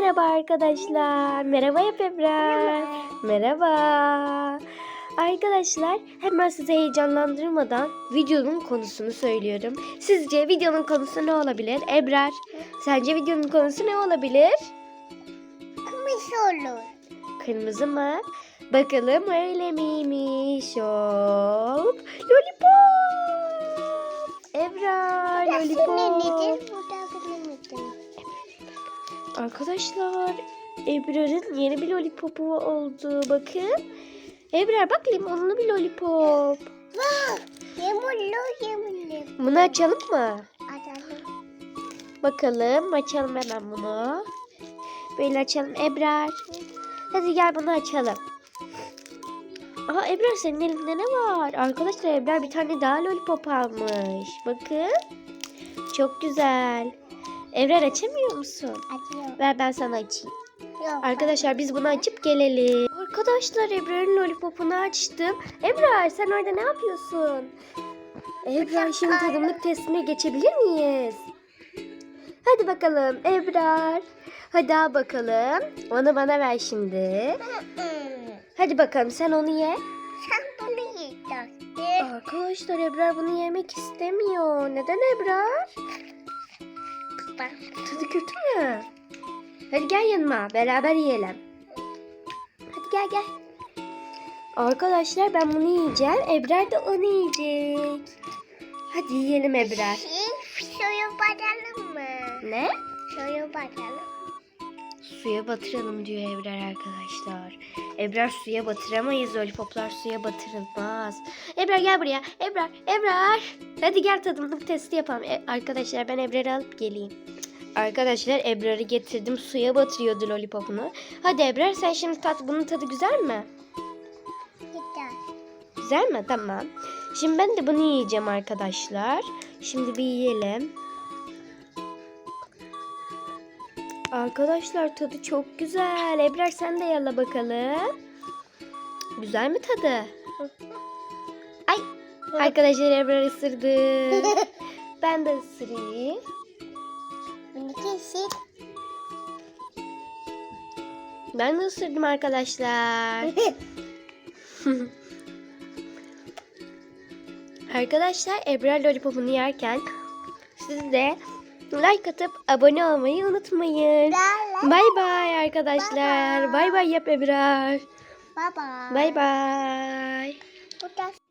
merhaba arkadaşlar. Merhaba yap Ebrar. Merhaba. Arkadaşlar hemen size heyecanlandırmadan videonun konusunu söylüyorum. Sizce videonun konusu ne olabilir? Ebrar, sence videonun konusu ne olabilir? Kırmızı olur. Kırmızı mı? Bakalım öyle miymiş? Hop. Lollipop. Ebrar, lollipop. nedir? Bu da benim nedir? Arkadaşlar Ebrar'ın yeni bir lollipopu oldu. Bakın. Ebrar bak limonlu bir lollipop. Vah! Yemurlu yemurlu. Bunu açalım mı? Adamım. Bakalım açalım hemen bunu. Böyle açalım Ebrar. Hadi gel bunu açalım. Aa Ebrar senin elinde ne var? Arkadaşlar Ebrar bir tane daha lollipop almış. Bakın. Çok güzel. Ebrar açamıyor musun? Acıyor. Ver ben sana açayım. Yok. Arkadaşlar biz bunu açıp gelelim. Arkadaşlar Ebrar'ın lollipopunu açtım. Ebrar sen orada ne yapıyorsun? Ebrar şimdi tadımlık testine geçebilir miyiz? Hadi bakalım Ebrar. Hadi al bakalım. Onu bana ver şimdi. Hadi bakalım sen onu ye. Sen bunu yiyeceksin. Arkadaşlar Ebrar bunu yemek istemiyor. Neden Ebrar? Bak. Tadı kötü mü? Hadi gel yanıma beraber yiyelim. Hadi gel gel. Arkadaşlar ben bunu yiyeceğim. Ebrar da onu yiyecek. Hadi yiyelim Ebrar. Şey, suyu batalım mı? Ne? Suyu batalım. Suya batıralım diyor Ebrar arkadaşlar. Ebrar suya batıramayız. Lollipoplar suya batırılmaz. Ebrar gel buraya. Ebrar, Ebrar. Hadi gel tadımlık testi yapalım. E, arkadaşlar ben Ebrar'ı alıp geleyim. Arkadaşlar Ebrar'ı getirdim. Suya batırıyordu lollipopunu. Hadi Ebrar sen şimdi tat. Bunun tadı güzel mi? Gider. Güzel mi? Tamam. Şimdi ben de bunu yiyeceğim arkadaşlar. Şimdi bir yiyelim. Arkadaşlar tadı çok güzel. Ebrar sen de yala bakalım. Güzel mi tadı? Ay. Arkadaşlar Ebrar ısırdı. ben de ısırayım. Kesin. Ben de ısırdım arkadaşlar. Arkadaşlar Ebrar lollipopunu yerken siz de like atıp abone olmayı unutmayın. Bay bay arkadaşlar. Bay bay yap Ebrar. Bye bye. Bay bay. Bu da